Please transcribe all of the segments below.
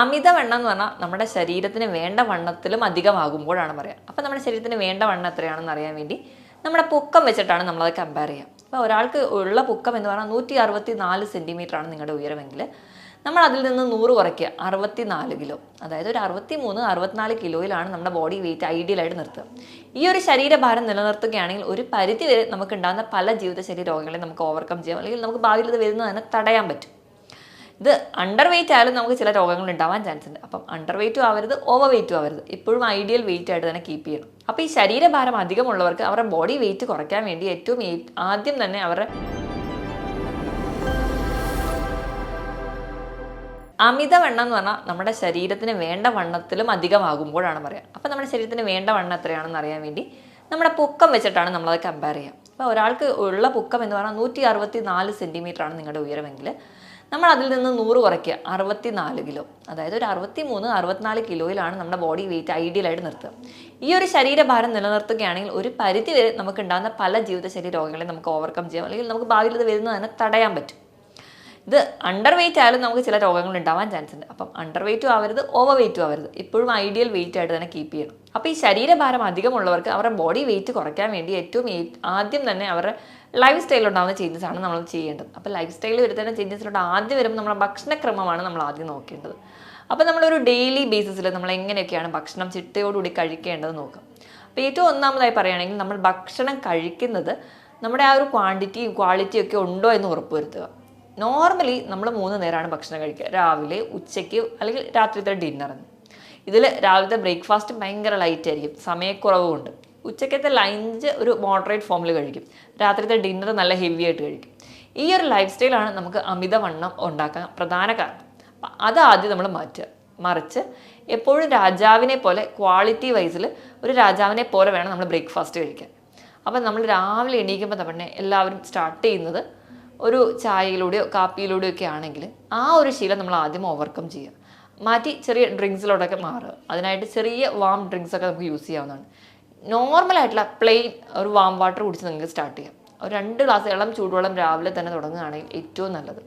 അമിതവണ്ണം എന്ന് പറഞ്ഞാൽ നമ്മുടെ ശരീരത്തിന് വേണ്ട വണ്ണത്തിലും അധികമാകുമ്പോഴാണ് പറയുക അപ്പം നമ്മുടെ ശരീരത്തിന് വേണ്ട വണ്ണം എത്രയാണെന്ന് അറിയാൻ വേണ്ടി നമ്മുടെ പൊക്കം വെച്ചിട്ടാണ് നമ്മളത് കമ്പയർ ചെയ്യുക അപ്പോൾ ഒരാൾക്ക് ഉള്ള പൊക്കം എന്ന് പറഞ്ഞാൽ നൂറ്റി അറുപത്തി നാല് സെന്റിമീറ്റർ ആണ് നിങ്ങളുടെ ഉയരമെങ്കിൽ നമ്മൾ അതിൽ നിന്ന് നൂറ് കുറയ്ക്കുക. അറുപത്തി നാല് കിലോ. അതായത് ഒരു അറുപത്തി മൂന്ന് അറുപത്തിനാല് കിലോയിലാണ് നമ്മുടെ ബോഡി വെയിറ്റ് ഐഡിയലായിട്ട് നിർത്തുക. ഈ ഒരു ശരീരഭാരം നിലനിർത്തുകയാണെങ്കിൽ ഒരു പരിധി വരെ നമുക്ക് ഉണ്ടാകുന്ന പല ജീവിതശൈലി രോഗങ്ങളെ നമുക്ക് ഓവർകം ചെയ്യാം. അല്ലെങ്കിൽ നമുക്ക് ഭാവിയിൽ ഇത് വരുന്നത് തന്നെ തടയാൻ പറ്റും. ഇത് അണ്ടർ വെയിറ്റ് ആയാലും നമുക്ക് ചില രോഗങ്ങൾ ഉണ്ടാവാൻ ചാൻസ് ഉണ്ട്. അപ്പം അണ്ടർ വെയിറ്റും ആവരുത് ഓവർ വെയിറ്റും ആവരുത്. എപ്പോഴും ഐഡിയൽ വെയിറ്റ് ആയിട്ട് തന്നെ കീപ്പ് ചെയ്യണം. അപ്പോൾ ഈ ശരീരഭാരം അധികമുള്ളവർക്ക് അവരുടെ ബോഡി വെയിറ്റ് കുറയ്ക്കാൻ വേണ്ടി ഏറ്റവും ആദ്യം തന്നെ അവരുടെ അമിതവണ്ണം എന്ന് പറഞ്ഞാൽ നമ്മുടെ ശരീരത്തിന് വേണ്ട വണ്ണത്തിലും അധികമാകുമ്പോഴാണ് പറയുക. അപ്പോൾ നമ്മുടെ ശരീരത്തിന് വേണ്ട വണ്ണം എത്രയാണെന്ന് അറിയാൻ വേണ്ടി നമ്മുടെ പൊക്കം വെച്ചിട്ടാണ് നമ്മളത് കമ്പയർ ചെയ്യുക. അപ്പോൾ ഒരാൾക്ക് ഉള്ള പൊക്കം എന്ന് പറഞ്ഞാൽ നൂറ്റി അറുപത്തി നാല് സെന്റിമീറ്റർ ആണ് നിങ്ങളുടെ ഉയരമെങ്കിൽ നമ്മൾ അതിൽ നിന്ന് നൂറ് കുറയ്ക്കുക. അറുപത്തി നാല് കിലോ. അതായത് ഒരു അറുപത്തി മൂന്ന് അറുപത്തിനാല് കിലോയിലാണ് നമ്മുടെ ബോഡി വെയിറ്റ് ഐഡിയലായിട്ട് നിർത്തുക. ഈ ഒരു ശരീരഭാരം നിലനിർത്തുകയാണെങ്കിൽ ഒരു പരിധി വരെ നമുക്ക് ഉണ്ടാകുന്ന പല ജീവിതശൈലി രോഗങ്ങളെ നമുക്ക് ഓവർകം ചെയ്യാം. അല്ലെങ്കിൽ നമുക്ക് ഭാവിയിൽ ഇത് വരുന്നത് തന്നെ തടയാൻ പറ്റും. ഇത് അണ്ടർ വെയിറ്റ് ആയാലും നമുക്ക് ചില രോഗങ്ങൾ ഉണ്ടാവാൻ ചാൻസ് ഉണ്ട്. അപ്പം അണ്ടർ വെയിറ്റും ആവരുത് ഓവർ വെയിറ്റും ആവരുത്. ഇപ്പോഴും ഐഡിയൽ വെയിറ്റ് ആയിട്ട് തന്നെ കീപ്പ് ചെയ്യണം. അപ്പോൾ ഈ ശരീരഭാരം അധികമുള്ളവർക്ക് അവരുടെ ബോഡി വെയിറ്റ് കുറയ്ക്കാൻ വേണ്ടി ഏറ്റവും ആദ്യം തന്നെ അവരുടെ ലൈഫ് സ്റ്റൈലിൽ ഉണ്ടാകുന്ന ചേഞ്ചസ് ആണ് നമ്മൾ ചെയ്യേണ്ടത്. അപ്പോൾ ലൈഫ് സ്റ്റൈലിൽ വരുത്തുന്ന ചേഞ്ചസിലോട്ട് ആദ്യം വരുമ്പോൾ നമ്മുടെ ഭക്ഷണക്രമമാണ് നമ്മൾ ആദ്യം നോക്കേണ്ടത്. അപ്പോൾ നമ്മളൊരു ഡെയിലി ബേസിസിൽ നമ്മൾ എങ്ങനെയൊക്കെയാണ് ഭക്ഷണം ചിട്ടയോടുകൂടി കഴിക്കേണ്ടത് നോക്കാം. അപ്പോൾ ഏറ്റവും ഒന്നാമതായി പറയുകയാണെങ്കിൽ നമ്മൾ ഭക്ഷണം കഴിക്കുന്നത് നമ്മുടെ ആ ഒരു ക്വാണ്ടിറ്റിയും ക്വാളിറ്റിയും ഒക്കെ ഉണ്ടോ എന്ന് ഉറപ്പുവരുത്തുക. നോർമലി നമ്മൾ മൂന്ന് നേരമാണ് ഭക്ഷണം കഴിക്കുക. രാവിലെ ഉച്ചയ്ക്ക് അല്ലെങ്കിൽ രാത്രിത്തെ ഡിന്നറിന് ഇതിൽ രാവിലത്തെ ബ്രേക്ക്ഫാസ്റ്റ് ഭയങ്കര ലൈറ്റ് ആയിരിക്കും. സമയക്കുറവുമുണ്ട് ഉച്ചക്കത്തെ ലഞ്ച് ഒരു മോഡറേറ്റ് ഫോമിൽ കഴിക്കും. രാത്രിത്തെ ഡിന്നർ നല്ല ഹെവി ആയിട്ട് കഴിക്കും. ഈ ഒരു ലൈഫ് സ്റ്റൈലാണ് നമുക്ക് അമിതവണ്ണം ഉണ്ടാക്കാൻ പ്രധാന കാരണം. അത് ആദ്യം നമ്മൾ മാറ്റുക. മറിച്ച് എപ്പോഴും രാജാവിനെ പോലെ ക്വാളിറ്റി വൈസിൽ ഒരു രാജാവിനെ പോലെ വേണം നമ്മൾ ബ്രേക്ക്ഫാസ്റ്റ് കഴിക്കാൻ. അപ്പം നമ്മൾ രാവിലെ എണീക്കുമ്പോൾ തന്നെ എല്ലാവരും സ്റ്റാർട്ട് ചെയ്യുന്നത് ഒരു ചായയിലൂടെയോ കാപ്പിയിലൂടെയോ ഒക്കെ ആണെങ്കിൽ ആ ഒരു ശീലം നമ്മൾ ആദ്യം ഓവർകം ചെയ്യുക. മാറ്റി ചെറിയ ഡ്രിങ്ക്സിലോട്ടൊക്കെ മാറുക. അതിനായിട്ട് ചെറിയ വാം ഡ്രിങ്ക്സ് ഒക്കെ നമുക്ക് യൂസ് ചെയ്യാവുന്നതാണ്. നോർമലായിട്ടുള്ള പ്ലെയിൻ ഒരു വാം വാട്ടർ കുടിച്ച് നിങ്ങൾക്ക് സ്റ്റാർട്ട് ചെയ്യാം ഒരു രണ്ട് ഗ്ലാസ് ഇളം ചൂടുവെള്ളം രാവിലെ തന്നെ തുടങ്ങുകയാണെങ്കിൽ ഏറ്റവും നല്ലത്.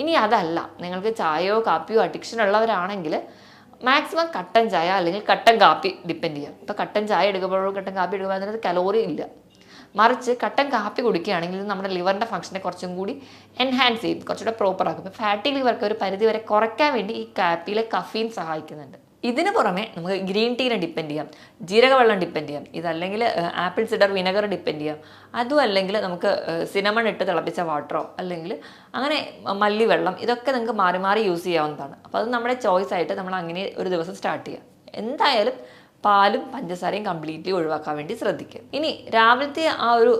ഇനി അതല്ല. നിങ്ങൾക്ക് ചായയോ കാപ്പിയോ അഡിക്ഷൻ ഉള്ളവരാണെങ്കിൽ മാക്സിമം കട്ടൻ ചായ അല്ലെങ്കിൽ കട്ടൻ കാപ്പി ഡിപ്പെൻഡ് ചെയ്യാം ഇപ്പോൾ കട്ടൻ ചായ എടുക്കുമ്പോഴോ കട്ടൻ കാപ്പി എടുക്കുമ്പോൾ അതിനകത്ത് കലോറി ഇല്ല. മറിച്ച് കട്ടൻ കാപ്പി കുടിക്കുകയാണെങ്കിൽ നമ്മുടെ ലിവറിന്റെ ഫംഗ്ഷനെ കുറച്ചും കൂടി എൻഹാൻസ് ചെയ്യും കുറച്ചുകൂടെ പ്രോപ്പർ ആക്കും. ഫാറ്റി ലിവർക്ക് ഒരു പരിധി വരെ കുറയ്ക്കാൻ വേണ്ടി ഈ കാപ്പിയിലെ കഫീൻ സഹായിക്കുന്നുണ്ട്. ഇതിന് പുറമെ നമുക്ക് ഗ്രീൻ ടീനെ ഡിപ്പെൻഡ് ചെയ്യാം ജീരകവെള്ളം ഡിപ്പെൻഡ് ചെയ്യാം ഇതല്ലെങ്കിൽ ആപ്പിൾ സിഡർ വിനെഗർ ഡിപ്പെൻഡ് ചെയ്യാം. അതും അല്ലെങ്കിൽ നമുക്ക് സിനമൺ ഇട്ട് തിളപ്പിച്ച വാട്ടറോ അല്ലെങ്കിൽ അങ്ങനെ മല്ലി വെള്ളം ഇതൊക്കെ നിങ്ങൾക്ക് മാറി മാറി യൂസ് ചെയ്യാവുന്നതാണ്. അപ്പോൾ അത് നമ്മുടെ ചോയ്സ് ആയിട്ട് നമ്മൾ അങ്ങനെ ഒരു ദിവസം സ്റ്റാർട്ട് ചെയ്യാം. എന്തായാലും പാലും പഞ്ചസാരയും കംപ്ലീറ്റ്ലി ഒഴിവാക്കാൻ വേണ്ടി ശ്രദ്ധിക്കുക. ഇനി രാവിലത്തെ ആ ഒരു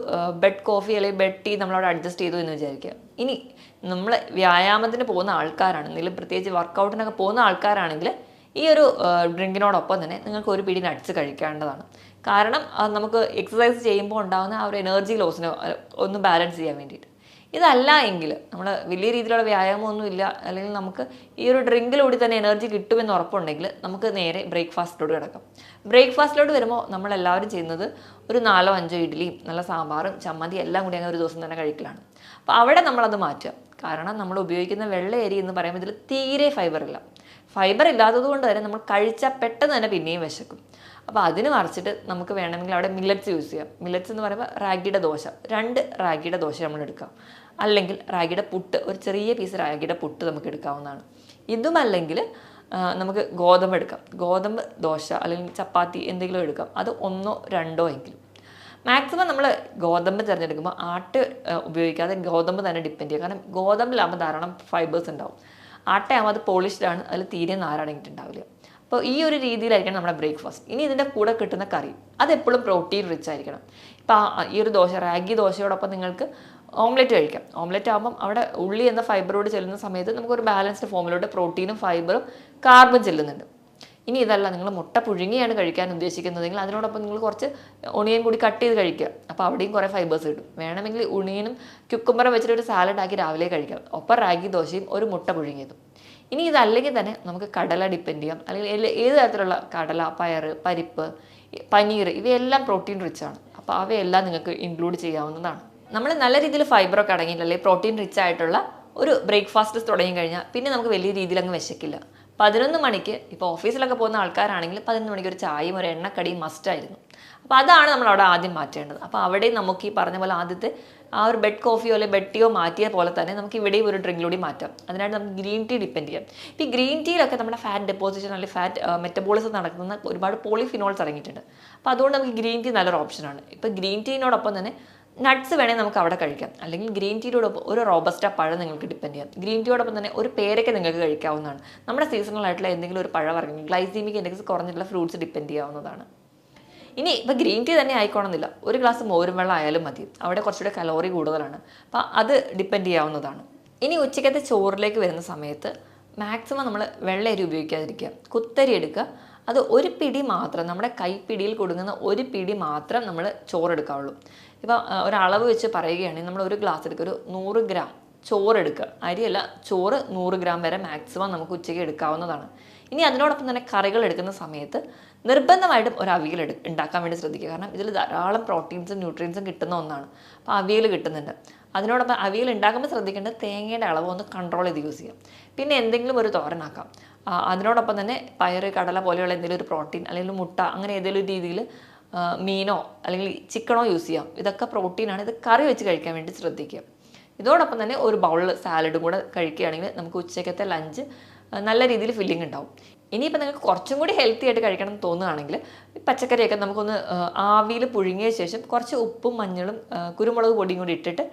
ബെഡ് കോഫി അല്ലെങ്കിൽ ബെഡ് ടീ നമ്മളവിടെ അഡ്ജസ്റ്റ് ചെയ്തു എന്ന് വിചാരിക്കുക. ഇനി നമ്മൾ വ്യായാമത്തിന് പോകുന്ന ആൾക്കാരാണെങ്കിലും പ്രത്യേകിച്ച് വർക്കൗട്ടിനൊക്കെ പോകുന്ന ആൾക്കാരാണെങ്കിൽ ഈ ഒരു ഡ്രിങ്കിനോടൊപ്പം തന്നെ നിങ്ങൾക്ക് ഒരു പിടി നട്ട്സ് കഴിക്കേണ്ടതാണ്. കാരണം നമുക്ക് എക്സസൈസ് ചെയ്യുമ്പോൾ ഉണ്ടാകുന്ന ആ ഒരു എനർജി ലോസിനെ ഒന്ന് ബാലൻസ് ചെയ്യാൻ വേണ്ടിയിട്ട്. ഇതല്ല എങ്കിൽ നമ്മൾ വലിയ രീതിയിലുള്ള വ്യായാമമൊന്നുമില്ല. അല്ലെങ്കിൽ നമുക്ക് ഈ ഒരു ഡ്രിങ്കിലൂടി തന്നെ എനർജി കിട്ടുമെന്ന് ഉറപ്പുണ്ടെങ്കിൽ നമുക്ക് നേരെ ബ്രേക്ക്ഫാസ്റ്റിലോട്ട് കിടക്കാം. ബ്രേക്ക്ഫാസ്റ്റിലോട്ട് വരുമ്പോൾ നമ്മൾ എല്ലാവരും ചെയ്യുന്നത് ഒരു നാലോ അഞ്ചോ ഇഡ്ഡലിയും നല്ല സാമ്പാറും ചമ്മന്തി എല്ലാം കൂടി അങ്ങനെ ഒരു ദിവസം തന്നെ കഴിക്കലാണ്. അപ്പോൾ അവിടെ നമ്മളത് മാറ്റുക. കാരണം നമ്മൾ ഉപയോഗിക്കുന്ന വെള്ള അരി എന്ന് പറയുമ്പോൾ ഇതിൽ തീരെ ഫൈബർ ഇല്ല. ഫൈബർ ഇല്ലാത്തത് കൊണ്ട് തന്നെ നമ്മൾ കഴിച്ചാൽ പെട്ടെന്ന് തന്നെ പിന്നെയും വിശക്കും. അപ്പോൾ അതിന് മറിച്ചിട്ട് നമുക്ക് വേണമെങ്കിൽ അവിടെ മില്ലറ്റ്സ് യൂസ് ചെയ്യാം. മില്ലറ്റ്സ് എന്ന് പറയുമ്പോൾ റാഗിയുടെ ദോശ. രണ്ട് റാഗിയുടെ ദോശ നമ്മൾ എടുക്കാം. അല്ലെങ്കിൽ റാഗിയുടെ പുട്ട് ഒരു ചെറിയ പീസ് റാഗിയുടെ പുട്ട് നമുക്ക് എടുക്കാവുന്നതാണ്. ഇതുമല്ലെങ്കിൽ അല്ലെങ്കിൽ നമുക്ക് ഗോതമ്പ് എടുക്കാം. ഗോതമ്പ് ദോശ അല്ലെങ്കിൽ ചപ്പാത്തി എന്തെങ്കിലും എടുക്കാം. അത് ഒന്നോ രണ്ടോ എങ്കിലും. മാക്സിമം നമ്മൾ ഗോതമ്പ് തിരഞ്ഞെടുക്കുമ്പോൾ ആട്ട് ഉപയോഗിക്കാതെ ഗോതമ്പ് തന്നെ ഡിപ്പെൻഡ് ചെയ്യുക. കാരണം ഗോതമ്പിലാകുമ്പോൾ ധാരാളം ഫൈബേഴ്സ് ഉണ്ടാവും. ആട്ടയാകുമ്പോൾ അത് പോളിഷ്ഡാണ് അതിൽ തീരെ നാരടങ്ങിയിട്ടുണ്ടാവില്ല അപ്പോൾ ഈ ഒരു രീതിയിലായിരിക്കണം നമ്മുടെ ബ്രേക്ക്ഫാസ്റ്റ് ഇനി ഇതിന്റെ കൂടെ കിട്ടുന്ന കറി. അതെപ്പോഴും പ്രോട്ടീൻ റിച്ച് ആയിരിക്കണം. ഇപ്പോൾ ഈ ഒരു ദോശ റാഗി ദോശയോടൊപ്പം നിങ്ങൾക്ക് ഓംലെറ്റ് കഴിക്കാം. ഓംലെറ്റ് ആകുമ്പം അവിടെ ഉള്ളി എന്ന ഫൈബറോട് ചെല്ലുന്ന സമയത്ത് നമുക്കൊരു ബാലൻസ്ഡ് ഫോമിലോട്ട് പ്രോട്ടീനും ഫൈബറും കാർബൺ ചെല്ലുന്നുണ്ട്. ഇനി ഇതല്ല നിങ്ങൾ മുട്ട പുഴുങ്ങിയാണ് കഴിക്കാൻ ഉദ്ദേശിക്കുന്നതെങ്കിൽ അതിനോടൊപ്പം നിങ്ങൾ കുറച്ച് ഒണിയൻ കൂടി കട്ട് ചെയ്ത് കഴിക്കുക. അപ്പോൾ അവിടെയും കുറേ ഫൈബേഴ്സ് കിട്ടും. വേണമെങ്കിൽ ഉണിയനും ക്യുക്കുമ്പറും വെച്ചിട്ട് ഒരു സാലഡ് ആക്കി രാവിലെ കഴിക്കാം. ഒപ്പം റാഗി ദോശയും ഒരു മുട്ട പുഴുങ്ങിയതും. ഇനി ഇതല്ലെങ്കിൽ തന്നെ നമുക്ക് കടല ഡിപ്പെൻഡ് ചെയ്യാം. അല്ലെങ്കിൽ ഏത് തരത്തിലുള്ള കടല പയർ പരിപ്പ് പനീർ ഇവയെല്ലാം പ്രോട്ടീൻ റിച്ചാണ് അപ്പോൾ അവയെല്ലാം നിങ്ങൾക്ക് ഇൻക്ലൂഡ് ചെയ്യാവുന്നതാണ്. നമ്മൾ നല്ല രീതിയിൽ ഫൈബറൊക്കെ അടങ്ങിയില്ല അല്ലെങ്കിൽ പ്രോട്ടീൻ റിച്ച് ആയിട്ടുള്ള ഒരു ബ്രേക്ക്ഫാസ്റ്റ് തുടങ്ങി കഴിഞ്ഞാൽ പിന്നെ നമുക്ക് വലിയ രീതിയിൽ അങ്ങ് വിശക്കില്ല. പതിനൊന്ന് മണിക്ക് ഇപ്പോൾ ഓഫീസിലൊക്കെ പോകുന്ന ആൾക്കാരാണെങ്കിൽ പതിനൊന്ന് മണിക്ക് ഒരു ചായയും ഒരു എണ്ണക്കടിയും മസ്റ്റായിരുന്നു അപ്പോൾ അതാണ് നമ്മൾ അവിടെ ആദ്യം മാറ്റേണ്ടത്. അപ്പോൾ അവിടെ നമുക്ക് ഈ പറഞ്ഞ പോലെ ആദ്യത്തെ ആ ഒരു ബെഡ് കോഫിയോ അല്ലെങ്കിൽ ബെഡ് ടീയോ മാറ്റിയ പോലെ തന്നെ നമുക്ക് ഇവിടെയും ഒരു ഡ്രിങ്കിലൂടെ മാറ്റാം. അതിനായിട്ട് നമുക്ക് ഗ്രീൻ ടീ ഡിപ്പെൻഡ് ചെയ്യാം. ഈ ഗ്രീൻ ടീയിലൊക്കെ നമ്മുടെ ഫാറ്റ് ഡെപ്പോസിഷൻ അല്ലെങ്കിൽ ഫാറ്റ് മെറ്റബോളിസം നടക്കുന്ന ഒരുപാട് പോളിഫിനോൾസ് അടങ്ങിയിട്ടുണ്ട്. അപ്പോൾ അതുകൊണ്ട് നമുക്ക് ഗ്രീൻ ടീ നല്ലൊരു ഓപ്ഷനാണ് ഇപ്പോൾ ഗ്രീൻ ടീനോടൊപ്പം തന്നെ നട്ട്സ് വേണമെങ്കിൽ നമുക്ക് അവിടെ കഴിക്കാം. അല്ലെങ്കിൽ ഗ്രീൻ ടീയോടൊപ്പം ഒരു റോബസ്റ്റ പഴം നിങ്ങൾക്ക് ഡിപ്പെൻഡ് ചെയ്യാം. ഗ്രീൻ ടീയോടൊപ്പം തന്നെ ഒരു പേരയ്ക്ക് നിങ്ങൾക്ക് കഴിക്കാവുന്നതാണ്. നമ്മുടെ സീസണൽ ആയിട്ടുള്ള എന്തെങ്കിലും ഒരു പഴം ഇറങ്ങി ഗ്ലൈസീമിക് ഇൻഡെക്സ് കുറഞ്ഞിട്ടുള്ള ഫ്രൂട്ട്സ് ഡിപ്പെൻഡ് ചെയ്യാവുന്നതാണ്. ഇനി ഇപ്പം ഗ്രീൻ ടീ തന്നെ ആയിക്കോണമെന്നില്ല ഒരു ഗ്ലാസ് മോരും വെള്ളം ആയാലും മതി. അവിടെ കുറച്ചുകൂടെ കലോറി കൂടുതലാണ്. അപ്പോൾ അത് ഡിപ്പെൻഡ് ചെയ്യാവുന്നതാണ്. ഇനി ഉച്ചക്കത്തെ ചോറിലേക്ക് വരുന്ന സമയത്ത് മാക്സിമം നമ്മൾ വെള്ളയരി ഉപയോഗിക്കാതിരിക്കുക. കുത്തരി എടുക്കുക. അത് ഒരു പിടി മാത്രം നമ്മുടെ കൈപ്പിടിയിൽ കൊടുങ്ങുന്ന ഒരു പിടി മാത്രം നമ്മൾ ചോറെടുക്കാവുള്ളൂ ഇപ്പം ആ, ഒരളവ് വെച്ച് പറയുകയാണെങ്കിൽ നമ്മൾ ഒരു ഗ്ലാസ് എടുക്കുക. ഒരു നൂറ് ഗ്രാം ചോറ് എടുക്കുക. അരിയല്ല ചോറ് നൂറ് ഗ്രാം വരെ മാക്സിമം നമുക്ക് ഉച്ചയ്ക്ക് എടുക്കാവുന്നതാണ്. ഇനി അതിനോടൊപ്പം തന്നെ കറികൾ എടുക്കുന്ന സമയത്ത് നിർബന്ധമായിട്ടും ഒരു അവിയൽ എടു ഉണ്ടാക്കാൻ വേണ്ടി ശ്രദ്ധിക്കുക. കാരണം ഇതിൽ ധാരാളം പ്രോട്ടീൻസും ന്യൂട്രിയൻസും കിട്ടുന്ന ഒന്നാണ്. അപ്പോൾ അവിയൽ കിട്ടുന്നുണ്ട്. അതിനോടൊപ്പം അവിയൽ ഉണ്ടാക്കുമ്പോൾ ശ്രദ്ധിക്കേണ്ടത് തേങ്ങയുടെ അളവ് ഒന്ന് കൺട്രോൾ ചെയ്ത് യൂസ് ചെയ്യാം പിന്നെ എന്തെങ്കിലും ഒരു തോരനാക്കാം അതിനോടൊപ്പം തന്നെ പയറ് കടല പോലെയുള്ള എന്തെങ്കിലും ഒരു പ്രോട്ടീൻ അല്ലെങ്കിൽ മുട്ട അങ്ങനെ ഏതെങ്കിലും രീതിയിൽ മീനോ അല്ലെങ്കിൽ ചിക്കനോ യൂസ് ചെയ്യാം. ഇതൊക്കെ പ്രോട്ടീനാണ് ഇത് കറി വെച്ച് കഴിക്കാൻ വേണ്ടി ശ്രദ്ധിക്കുക. ഇതോടൊപ്പം തന്നെ ഒരു ബൗളിൽ സാലഡും കൂടെ കഴിക്കുകയാണെങ്കിൽ നമുക്ക് ഉച്ചക്കത്തെ ലഞ്ച് നല്ല രീതിയിൽ ഫില്ലിംഗ് ഉണ്ടാവും. ഇനിയിപ്പോൾ നിങ്ങൾക്ക് കുറച്ചും കൂടി ഹെൽത്തി ആയിട്ട് കഴിക്കണം എന്ന് തോന്നുകയാണെങ്കിൽ പച്ചക്കറിയൊക്കെ നമുക്കൊന്ന് ആവിയിൽ പുഴുങ്ങിയ ശേഷം കുറച്ച് ഉപ്പും മഞ്ഞളും കുരുമുളക് പൊടിയും കൂടി ഇട്ടിട്ട്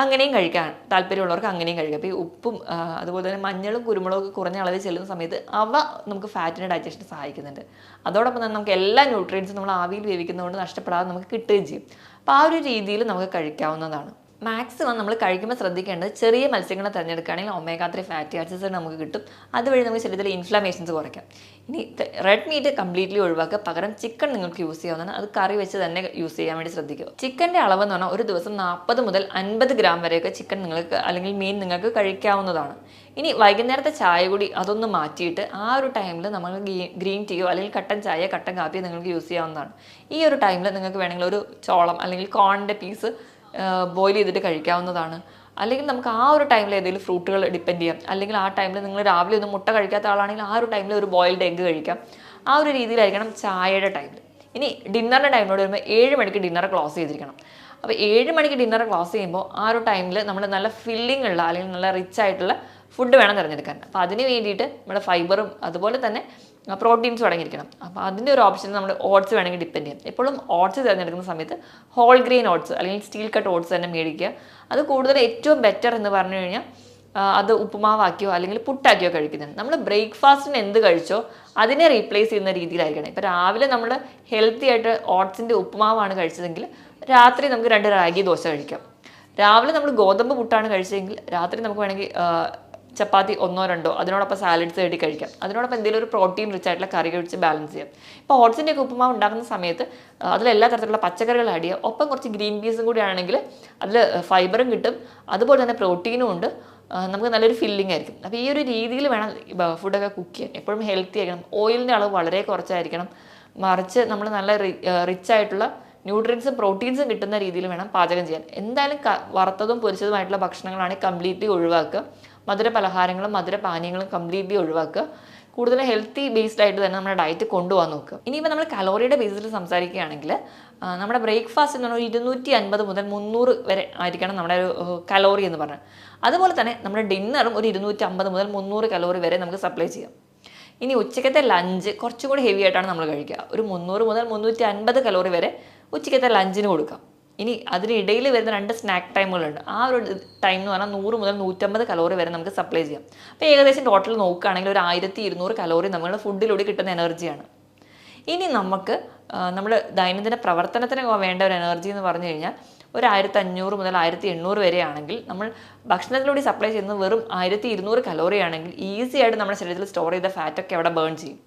അങ്ങനെയും കഴിക്കാൻ താല്പര്യമുള്ളവർക്ക് അങ്ങനെയും കഴിക്കാം. അപ്പോൾ ഈ ഉപ്പും അതുപോലെ തന്നെ മഞ്ഞളും കുരുമുളകും കുറഞ്ഞ അളവിൽ ചെല്ലുന്ന സമയത്ത് അവ നമുക്ക് ഫാറ്റിന്റെ ഡൈജഷന് സഹായിക്കുന്നുണ്ട്. അതോടൊപ്പം തന്നെ നമുക്ക് എല്ലാ ന്യൂട്രിയൻസും നമ്മൾ ആവിയിൽ വേവിക്കുന്നതുകൊണ്ട് നഷ്ടപ്പെടാതെ നമുക്ക് കിട്ടുകയും ചെയ്യും. അപ്പോൾ ആ ഒരു രീതിയിൽ നമുക്ക് കഴിക്കാവുന്നതാണ്. മാക്സിമം നമ്മൾ കഴിക്കുമ്പോൾ ശ്രദ്ധിക്കേണ്ടത് ചെറിയ മത്സ്യങ്ങളെ തിരഞ്ഞെടുക്കുകയാണെങ്കിൽ ഒമേഗ ത്രീ ഫാറ്റി ആസിഡ്സ് നമുക്ക് കിട്ടും. അതുവഴി നമുക്ക് ശരീരത്തിൽ ഇൻഫ്ലമേഷൻസ് കുറയ്ക്കാം. ഇനി റെഡ് മീറ്റ് കംപ്ലീറ്റ്ലി ഒഴിവാക്കുക. പകരം ചിക്കൻ നിങ്ങൾക്ക് യൂസ് ചെയ്യാവുന്നതാണ്. അത് കറി വെച്ച് തന്നെ യൂസ് ചെയ്യാൻ വേണ്ടി ശ്രദ്ധിക്കുക. ചിക്കന്റെ അളവെന്ന് പറഞ്ഞാൽ ഒരു ദിവസം നാൽപ്പത് മുതൽ അൻപത് ഗ്രാം വരെയൊക്കെ ചിക്കൻ നിങ്ങൾക്ക് അല്ലെങ്കിൽ മീൻ നിങ്ങൾക്ക് കഴിക്കാവുന്നതാണ്. ഇനി വൈകുന്നേരത്തെ ചായ കൂടി അതൊന്ന് മാറ്റിയിട്ട് ആ ഒരു ടൈമിൽ നമ്മൾ ഗ്രീൻ ടീയോ അല്ലെങ്കിൽ കട്ടൻ ചായ കട്ടൻ കാപ്പിയോ നിങ്ങൾക്ക് യൂസ് ചെയ്യാവുന്നതാണ്. ഈ ഒരു ടൈമിൽ നിങ്ങൾക്ക് വേണമെങ്കിൽ ഒരു ചോളം അല്ലെങ്കിൽ കോണിന്റെ പീസ് ബോയിൽ ചെയ്തിട്ട് കഴിക്കാവുന്നതാണ്. അല്ലെങ്കിൽ നമുക്ക് ആ ഒരു ടൈമിൽ ഏതെങ്കിലും ഫ്രൂട്ടുകൾ ഡിപ്പെൻഡ് ചെയ്യാം. അല്ലെങ്കിൽ ആ ടൈമിൽ നിങ്ങൾ രാവിലെ ഒന്നും മുട്ട കഴിക്കാത്ത ആളാണെങ്കിൽ ആ ഒരു ടൈമിൽ ഒരു ബോയിൽഡ് എഗ്ഗ് കഴിക്കാം. ആ ഒരു രീതിയിലായിരിക്കണം ചായയുടെ ടൈമിൽ ഇനി ഡിന്നറിന്റെ ടൈമിനോട് വരുമ്പോൾ ഏഴ് മണിക്ക് ഡിന്നർ ക്ലോസ് ചെയ്തിരിക്കണം. അപ്പോൾ ഏഴ് മണിക്ക് ഡിന്നർ ക്ലോസ് ചെയ്യുമ്പോൾ ആ ഒരു ടൈമിൽ നമ്മൾ നല്ല ഫില്ലിംഗ് ഉള്ള അല്ലെങ്കിൽ നല്ല റിച്ച് ആയിട്ടുള്ള ഫുഡ് വേണം തിരഞ്ഞെടുക്കാൻ. അപ്പോൾ അതിന് വേണ്ടിയിട്ട് നമ്മുടെ ഫൈബറും അതുപോലെ തന്നെ പ്രോട്ടീൻസും അടങ്ങിയിരിക്കണം അപ്പോൾ അതിന്റെ ഒരു ഓപ്ഷൻ നമ്മൾ ഓട്സ് വേണമെങ്കിൽ ഡിപ്പെൻഡ് ചെയ്യാം. എപ്പോഴും ഓട്സ് തിരഞ്ഞെടുക്കുന്ന സമയത്ത് ഹോൾ ഗ്രെയിൻ ഓട്സ് അല്ലെങ്കിൽ സ്റ്റീൽ കട്ട് ഓട്സ് തന്നെ മേടിക്കുക. അത് കൂടുതൽ ഏറ്റവും ബെറ്റർ എന്ന് പറഞ്ഞു കഴിഞ്ഞാൽ അത് ഉപ്പുമാവാക്കിയോ അല്ലെങ്കിൽ പുട്ടാക്കിയോ കഴിക്കുന്നത് നമ്മൾ ബ്രേക്ക്ഫാസ്റ്റിന് എന്ത് കഴിച്ചോ അതിനെ റീപ്ലേസ് ചെയ്യുന്ന രീതിയിലായിരിക്കണം. ഇപ്പോൾ രാവിലെ നമ്മൾ ഹെൽത്തി ആയിട്ട് ഓട്സിന്റെ ഉപ്പുമാവാണ് കഴിച്ചതെങ്കിൽ രാത്രി നമുക്ക് രണ്ട് റാഗി ദോശ കഴിക്കാം. രാവിലെ നമ്മൾ ഗോതമ്പ് പുട്ടാണ് കഴിച്ചതെങ്കിൽ രാത്രി നമുക്ക് വേണമെങ്കിൽ ചപ്പാത്തി ഒന്നോ രണ്ടോ അതിനോടൊപ്പം സാലഡ്സ് കയറ്റി കഴിക്കാം. അതിനോടൊപ്പം എന്തെങ്കിലും ഒരു പ്രോട്ടീൻ റിച്ച് ആയിട്ടുള്ള കറി കഴിച്ച് ബാലൻസ് ചെയ്യാം. ഇപ്പോൾ ഓട്സിന്റെ ഒക്കെ ഉപ്പുമാവ് ഉണ്ടാക്കുന്ന സമയത്ത് അതിൽ എല്ലാ തരത്തിലുള്ള പച്ചക്കറികൾ ആഡ് ചെയ്യുക ഒപ്പം കുറച്ച് ഗ്രീൻ പീസും കൂടി ആണെങ്കിൽ അതിൽ ഫൈബറും കിട്ടും. അതുപോലെ തന്നെ പ്രോട്ടീനും ഉണ്ട്. നമുക്ക് നല്ലൊരു ഫില്ലിംഗ് ആയിരിക്കും. അപ്പോൾ ഈ ഒരു രീതിയിൽ വേണം ഫുഡൊക്കെ കുക്ക് ചെയ്യാൻ. എപ്പോഴും ഹെൽത്തി ആയിരിക്കണം. ഓയിലിന്റെ അളവ് വളരെ കുറച്ചായിരിക്കണം. മറിച്ച് നമ്മൾ നല്ല റിച്ച് ആയിട്ടുള്ള ന്യൂട്രിയൻസും പ്രോട്ടീൻസും കിട്ടുന്ന രീതിയിൽ വേണം പാചകം ചെയ്യാൻ. എന്തായാലും വറുത്തതും പൊരിച്ചതുമായിട്ടുള്ള ഭക്ഷണങ്ങളാണെങ്കിൽ കംപ്ലീറ്റ്ലി ഒഴിവാക്കുക. മധുര പലഹാരങ്ങളും മധുര പാനീയങ്ങളും കംപ്ലീറ്റ്ലി ഒഴിവാക്കുക. കൂടുതൽ ഹെൽത്തി ബേസ്ഡ് ആയിട്ട് തന്നെ നമ്മുടെ ഡയറ്റ് കൊണ്ടുപോകാൻ നോക്കുക. ഇനിയിപ്പോൾ നമ്മൾ കലോറിയുടെ ബേസിൽ സംസാരിക്കുകയാണെങ്കിൽ നമ്മുടെ ബ്രേക്ക്ഫാസ്റ്റ് എന്ന് പറഞ്ഞാൽ ഇരുന്നൂറ്റി അൻപത് മുതൽ മുന്നൂറ് വരെ ആയിരിക്കണം നമ്മുടെ ഒരു കലോറി എന്ന് പറഞ്ഞാൽ. അതുപോലെ തന്നെ നമ്മുടെ ഡിന്നറും ഒരു ഇരുന്നൂറ്റി അമ്പത് മുതൽ മുന്നൂറ് കലോറി വരെ നമുക്ക് സപ്ലൈ ചെയ്യാം. ഇനി ഉച്ചക്കത്തെ ലഞ്ച് കുറച്ചും കൂടി ഹെവി ആയിട്ടാണ് നമ്മൾ കഴിക്കുക. ഒരു മുന്നൂറ് മുതൽ മുന്നൂറ്റി അൻപത് കലോറി വരെ ഉച്ചക്കത്തെ ലഞ്ചിന് കൊടുക്കാം. ഇനി അതിനിടയിൽ വരുന്ന രണ്ട് സ്നാക്ക് ടൈമുകളുണ്ട്. ആ ഒരു ടൈം എന്ന് പറഞ്ഞാൽ നൂറ് മുതൽ നൂറ്റമ്പത് കലോറി വരെ നമുക്ക് സപ്ലൈ ചെയ്യാം. അപ്പോൾ ഏകദേശം ടോട്ടൽ നോക്കുകയാണെങ്കിൽ ഒരു ആയിരത്തി ഇരുന്നൂറ് കലോറി നമ്മുടെ ഫുഡിലൂടെ കിട്ടുന്ന എനർജിയാണ് ഇനി നമുക്ക് നമ്മൾ ദൈനംദിന പ്രവർത്തനത്തിന് വേണ്ട ഒരു എനർജി എന്ന് പറഞ്ഞു കഴിഞ്ഞാൽ ഒരു ആയിരത്തി അഞ്ഞൂറ് മുതൽ ആയിരത്തി എണ്ണൂറ് വരെ ആണെങ്കിൽ നമ്മൾ ഭക്ഷണത്തിലൂടെ സപ്ലൈ ചെയ്യുന്നത് വെറും ആയിരത്തി ഇരുന്നൂറ് കലോറി ആണെങ്കിൽ ഈസി ആയിട്ട് നമ്മുടെ ശരീരത്തിൽ സ്റ്റോർ ചെയ്ത ഫാറ്റൊക്കെ അവിടെ ബേൺ ചെയ്യും.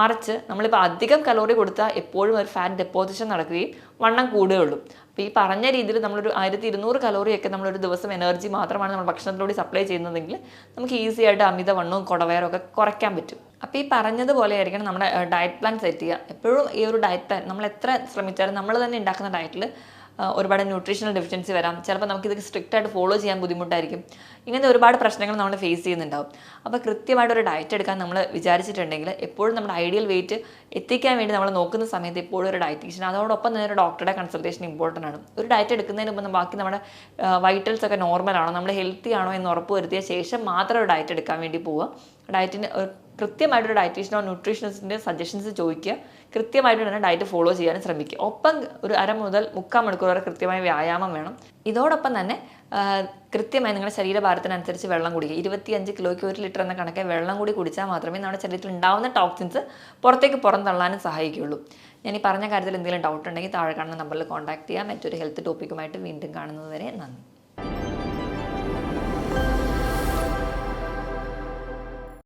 മറിച്ച് നമ്മളിപ്പോൾ അധികം കലോറി കൊടുത്താൽ എപ്പോഴും ഒരു ഫാറ്റ് ഡെപ്പോസിഷൻ നടക്കുകയും വണ്ണം കൂടുകയുള്ളൂ അപ്പോൾ ഈ പറഞ്ഞ രീതിയിൽ നമ്മളൊരു ആയിരത്തി ഇരുന്നൂറ് കലോറിയൊക്കെ നമ്മളൊരു ദിവസം എനർജി മാത്രമാണ് നമ്മൾ ഭക്ഷണത്തിലൂടെ സപ്ലൈ ചെയ്യുന്നതെങ്കിൽ നമുക്ക് ഈസി ആയിട്ട് അമിത വണ്ണവും കുടവയറും ഒക്കെ കുറയ്ക്കാൻ പറ്റും. അപ്പോൾ ഈ പറഞ്ഞതുപോലെ ആയിരിക്കണം നമ്മുടെ ഡയറ്റ് പ്ലാൻ സെറ്റ് ചെയ്യുക. എപ്പോഴും ഈ ഒരു ഡയറ്റ് പ്ലാൻ നമ്മൾ എത്ര ശ്രമിച്ചാലും നമ്മൾ തന്നെ ഉണ്ടാക്കുന്ന ഡയറ്റിൽ ഒരുപാട് ന്യൂട്രീഷണൽ ഡെഫിഷ്യൻസി വരാം. ചിലപ്പോൾ നമുക്കിത് സ്ട്രിക്റ്റ് ആയിട്ട് ഫോളോ ചെയ്യാൻ ബുദ്ധിമുട്ടായിരിക്കും. ഇങ്ങനെ ഒരുപാട് പ്രശ്നങ്ങൾ നമ്മൾ ഫേസ് ചെയ്യുന്നുണ്ടാവും. അപ്പോൾ കൃത്യമായിട്ട് ഒരു ഡയറ്റ് എടുക്കാൻ നമ്മൾ വിചാരിച്ചിട്ടുണ്ടെങ്കിൽ എപ്പോഴും നമ്മുടെ ഐഡിയൽ വെയിറ്റ് എത്തിക്കാൻ വേണ്ടി നമ്മൾ നോക്കുന്ന സമയത്ത് എപ്പോഴും ഒരു ഡയറ്റീഷ്യൻ അതോടൊപ്പം തന്നെ ഒരു ഡോക്ടറുടെ കൺസൾട്ടേഷൻ ഇമ്പോർട്ടന്റ് ആണ്. ഒരു ഡയറ്റ് എടുക്കുന്നതിന് മുമ്പ് ബാക്കി നമ്മുടെ വൈറ്റൽസ് ഒക്കെ നോർമൽ ആണോ നമ്മൾ ഹെൽത്തി ആണോ എന്ന് ഉറപ്പ് വരുത്തിയ ശേഷം മാത്രം ഒരു ഡയറ്റ് എടുക്കാൻ വേണ്ടി പോവുക. ഡയറ്റിന് കൃത്യമായിട്ടൊരു ഡയറ്റീഷ്യനോ ന്യൂട്രീഷനിസ്റ്റിന്റെ സജഷൻസ് ചോദിക്കുക. കൃത്യമായിട്ട് തന്നെ ഡയറ്റ് ഫോളോ ചെയ്യാനും ശ്രമിക്കുക. ഒപ്പം ഒരു അര മുതൽ മുക്കാൽ മണിക്കൂർ വരെ കൃത്യമായ വ്യായാമം വേണം. ഇതോടൊപ്പം തന്നെ കൃത്യമായി നിങ്ങളുടെ ശരീരഭാരത്തിനനുസരിച്ച് വെള്ളം കുടിക്കുക. ഇരുപത്തിയഞ്ച് കിലോയ്ക്ക് ഒരു ലിറ്റർ എന്ന കണക്കെ വെള്ളം കൂടി കുടിച്ചാൽ മാത്രമേ നമ്മുടെ ശരീരത്തിൽ ഉണ്ടാകുന്ന ടോക്സിൻസ് പുറത്തേക്ക് പുറന്തള്ളാനും സഹായിക്കുകയുള്ളൂ. ഞാൻ ഈ പറഞ്ഞ കാര്യത്തിൽ എന്തെങ്കിലും ഡൗട്ട് ഉണ്ടെങ്കിൽ താഴെ കാണുന്ന നമ്പറിൽ കോൺടാക്ട് ചെയ്യാം. മറ്റൊരു ഹെൽത്ത് ടോപ്പിക്കുമായിട്ട് വീണ്ടും കാണുന്നതുവരെ നന്ദി.